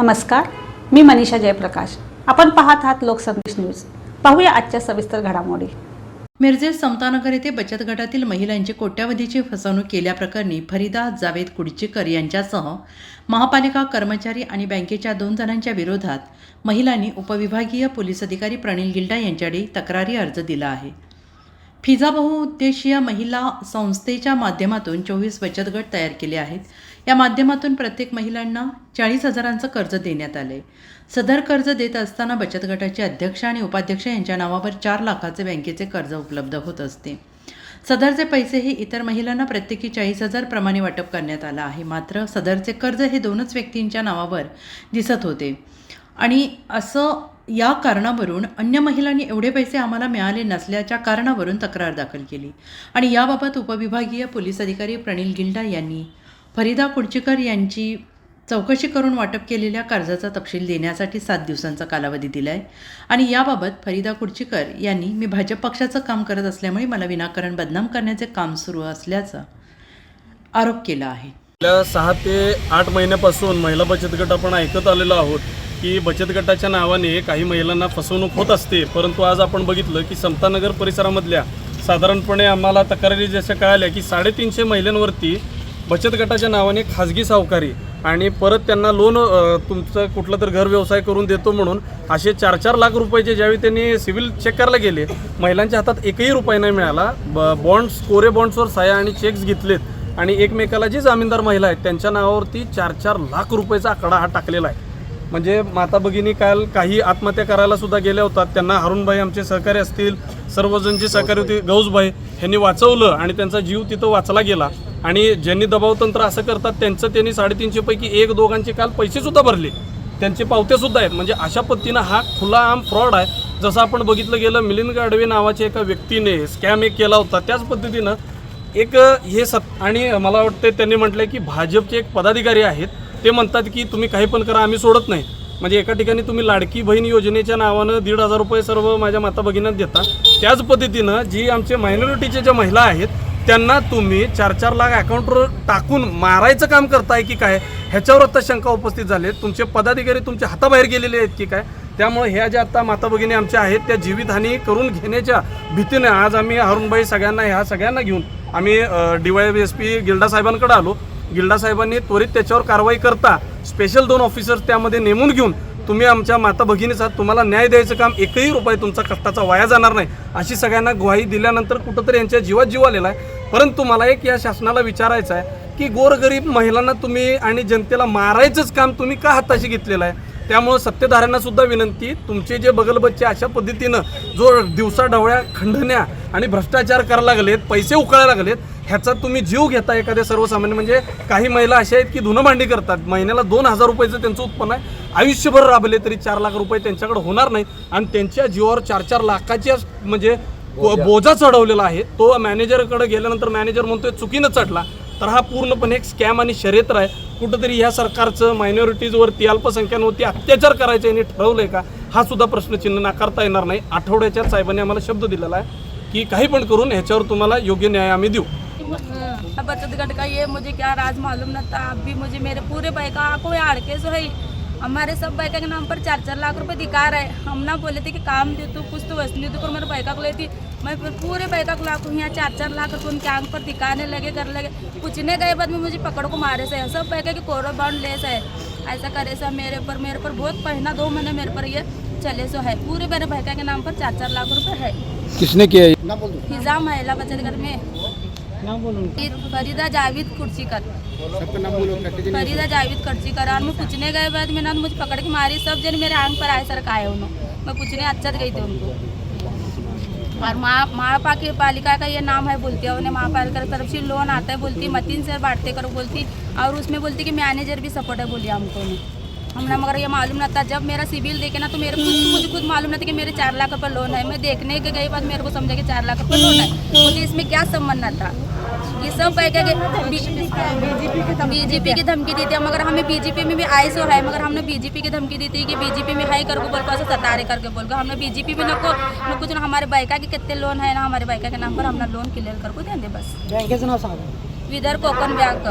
नमस्कार मी मनीषा जयप्रकाश. आपण पाहत आहात लोकसंदेश न्यूज. पाहूया आजच्या सविस्तर घडामोडी. मिरजेत समतानगर येथे बचत गटातील महिलांची कोट्यावधीची फसवणूक केल्याप्रकरणी फरीदा जावेद कुडचीकर यांच्यासह महापालिका कर्मचारी आणि बँकेच्या दोन जणांच्या विरोधात महिलांनी उपविभागीय पोलीस अधिकारी प्रणील गिल्डा यांच्याकडे तक्रारी अर्ज दिला आहे. फिजा बहुउद्देशीय महिला संस्थेच्या माध्यमातून चोवीस बचत गट तयार केले आहेत. या माध्यमातून प्रत्येक महिलांना चाळीस हजारांचं कर्ज देण्यात आले सदर कर्ज देत असताना बचत गटाचे अध्यक्ष आणि उपाध्यक्ष यांच्या नावावर चार लाखाचे बँकेचे कर्ज उपलब्ध होत असते. सदरचे पैसे हे इतर महिलांना प्रत्येकी चाळीस हजार प्रमाणे वाटप करण्यात आलं आहे. मात्र सदरचे कर्ज हे दोनच व्यक्तींच्या नावावर दिसत होते. आणि असं या कारणावरून अन्य महिलांनी एवढे पैसे आम्हाला मिळाले नसल्याच्या कारणावरून तक्रार दाखल केली. आणि याबाबत उपविभागीय पोलीस अधिकारी प्रणील गिल्डा यांनी फरीदा कुडचीकर यांची चौकशी करून वाटप केलेल्या कर्जाचा तपशील देण्यासाठी सात दिवसांचा कालावधी दिला आहे आणि याबाबत फरीदा कुडचीकर यांनी मी भाजप पक्षाचं काम करत असल्यामुळे मला विनाकारण बदनाम करण्याचे काम सुरू असल्याचा आरोप केला आहे. गेल्या सहा ते आठ महिन्यापासून महिला बचत गट आपण ऐकत आलेलो आहोत की बचत गटाच्या नावाने काही महिलांना फसवणूक होत असते. परंतु आज आपण बघितलं की समतानगर परिसरामधल्या साधारणपणे आम्हाला तक्रारी जशा कळाल्या की साडेतीनशे महिलांवरती बचत गटाच्या नावाने खाजगी सावकारी आणि परत त्यांना लोन तुमचं कुठलं तर घर व्यवसाय करून देतो म्हणून असे चार चार लाख रुपयाचे ज्यावेळी त्यांनी सिव्हिल चेक करायला गेले महिलांच्या हातात एकही रुपये नाही मिळाला. ब बॉन्ड्स कोरे बॉन्ड्सवर साया आणि चेक्स घेतलेत आणि एकमेकाला जी जामीनदार महिला आहेत त्यांच्या नावावरती चार चार लाख रुपयाचा आकडा हा टाकलेला आहे. म्हणजे माता भगिनी काल काही आत्महत्या करायला सुद्धा गेल्या होतात. त्यांना हरुणभाई आमचे सहकारी असतील सर्वजण जे सहकारी होते गौसभाई ह्यांनी वाचवलं आणि त्यांचा जीव तिथं वाचला गेला. आणि ज्यांनी दबावतंत्र असं करतात त्यांचं त्यांनी साडेतीनशेपैकी एक दोघांचे काल पैसेसुद्धा भरले. त्यांचे पावत्यासुद्धा आहेत. म्हणजे अशा पद्धतीनं हा खुला आम फ्रॉड आहे. जसं आपण बघितलं गेलं मिलिंद गाडवे नावाच्या एका व्यक्तीने स्कॅम एक केला होता. त्याच पद्धतीनं एक हे सत आणि मला वाटतं त्यांनी म्हटलं की भाजपचे एक पदाधिकारी आहेत. ते म्हणतात की तुम्ही काही पण करा आम्ही सोडत नाही. म्हणजे एका ठिकाणी तुम्ही लाडकी बहीण योजनेच्या नावानं दीड हजार रुपये सर्व माझ्या माता भगिनीत देता. त्याच पद्धतीनं जी आमचे मायनॉरिटीच्या ज्या महिला आहेत त्यांना तुम्ही चार चार लाख अकाउंटवर टाकून मारायचं काम करताय की काय? ह्याच्यावर आता शंका उपस्थित झाले तुमचे पदाधिकारी तुमच्या हाताबाहेर गेलेले आहेत की काय? त्यामुळे ह्या ज्या आता माता भगिनी आमच्या आहेत त्या जीवितहानी करून घेण्याच्या भीतीने आज आम्ही अरुणबाई सगळ्यांना ह्या सगळ्यांना घेऊन आम्ही D Y S P Gilda साहेबांकडे आलो. गिल्डा साहेबांनी त्वरित त्याच्यावर कारवाई करता स्पेशल दोन ऑफिसर्स त्यामध्ये नेमून घेऊन तुम्ही आमच्या माता भगिनीचा तुम्हाला न्याय द्यायचं काम एकही रुपये तुमचा कष्टाचा वाया जाणार नाही. अशी सगळ्यांना ग्वाही दिल्यानंतर कुठंतरी यांच्या जीवात जीव आलेला आहे. परंतु मला एक या शासनाला विचारायचं आहे की गोरगरीब महिलांना तुम्ही आणि जनतेला मारायचंच काम तुम्ही का हाताशी घेतलेलं आहे? त्यामुळं सत्तेधाऱ्यांना सुद्धा विनंती तुमचे जे बगलबच्चे अशा पद्धतीनं जो दिवसा ढवळ्या खंडण्या आणि भ्रष्टाचार करायला लागलेत पैसे उकळायला लागलेत ह्याचा तुम्ही जीव घेता एखाद्या सर्वसामान्य म्हणजे काही महिला अशा आहेत की धुणं भांडी करतात. महिन्याला दोन हजार रुपयाचं त्यांचं उत्पन्न आहे. आयुष्यभर राबले तरी चार लाख रुपये त्यांच्याकडे होणार नाही आणि त्यांच्या जीवावर चार चार लाखाच्या म्हणजे बोजा चढवलेला आहे. तो मॅनेजरकडे गेल्यानंतर मॅनेजर म्हणतोय चुकीनं चढला. तर हा पूर्णपणे एक स्कॅम आणि शर्यत्र आहे. कुठंतरी ह्या सरकारचं मायनॉरिटीजवरती अल्पसंख्यांवरती अत्याचार करायचे यांनी ठरवलंय का? हा सुद्धा प्रश्नचिन्ह नाकारता येणार नाही. आठवड्याच्या साहेबांनी आम्हाला शब्द दिलेला आहे की काही पण करून ह्याच्यावर तुम्हाला योग्य न्याय आम्ही देऊ. बचत गट का? ये मुझे क्या राज मालूम न था अभी मुझे मेरे पूरे का को आड़के सो है हमारे सब बैका के नाम पर चार चार लाख रुपए दिखा रहे हम ना बोले थे कि काम दे तू कुछ तो वस्तु दे पर मेरे बैका को लेती मैं फिर पूरे बैका को लाख यहाँ चार चार लाख रुपए उनके आँख पर दिखाने लगे कर लगे। पूछने गए बाद में मुझे पकड़ को मारे से। सब बैका के कोरो बाउंड ले से। ऐसा करे से मेरे पर मेरे पर बहुत पहना दो महीने मेरे पर ये चले सो है। पूरे मेरे बैका के नाम पर चार चार लाख रुपये है। किसने किया महिला बचत घर में। फरीदा जावेद कुर्सीकर फरीदा जावेद कुर्सीकर और मैं पूछने गए बाद में ना मुझे पकड़ के मारी सब जन मेरे आँख पर आए सर का आए उन्होंने। मैं पूछने अच्छा गई थी उनको। और माँ महापा की पालिका का ये नाम है बोलती है उन्हें महापालिका की तरफ़ से लोन आता है बोलती मतीन सर बांटते करो बोलती और उसमें बोलती कि मैनेजर भी सपोर्ट है बोली हमको उन्हें। हमने मगर ये मालूम न था। जब मेरा सिविल देखे ना तो मेरे खुद मुझे खुद मालूम नहीं था कि मेरे चार लाख रुपए लोन है। मैं देखने के गई बाद मेरे को समझा कि चार लाख रुपए लोन है। मुझे इसमें क्या संबंध न था? ये सब कह के बीजेपी की धमकी दी थी। मगर हमें बीजेपी में भी आए सो है मगर हमने बीजेपी की धमकी दी थी कि बीजेपी में हाई करके बोल को ऐसे सतारे करके बोल। को हमने बीजेपी में नको न कुछ ना हमारे बाइका के कितने लोन है ना हमारे बाइका के नाम पर हमने लोन क्लियर करके बस। बँकेचं नाव सांगा विदर कोकण बँक।